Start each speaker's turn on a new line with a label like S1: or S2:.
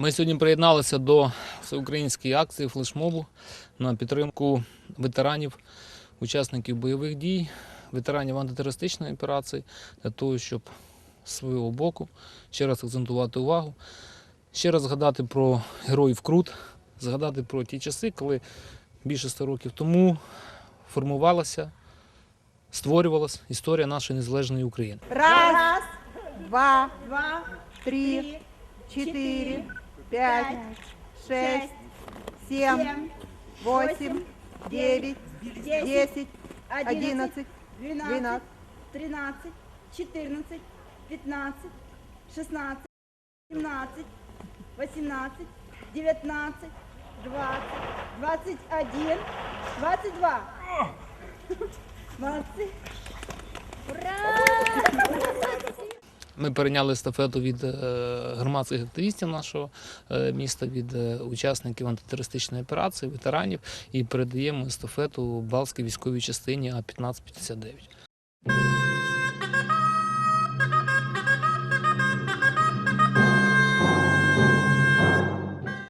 S1: Ми сьогодні приєдналися до всеукраїнської акції флешмобу на підтримку ветеранів, учасників бойових дій, ветеранів антитерористичної операції для того, щоб з свого боку ще раз акцентувати увагу, ще раз згадати про героїв Крут, згадати про ті часи, коли більше 100 років тому формувалася, створювалася історія нашої незалежної України.
S2: Раз, два, три, четыре, пять, шесть, семь,
S3: семь,
S2: восемь, девять,
S3: десять, одиннадцать, двенадцать, тринадцать, четырнадцать, пятнадцать, шестнадцать, семнадцать, восемнадцать, девятнадцать, двадцать, двадцать один, двадцать два. Молодцы. Ура!
S1: Ми перейняли естафету від е, громадських активістів нашого е, міста, від е, учасників антитерористичної операції, ветеранів, і передаємо естафету Балській військовій частині А 1559.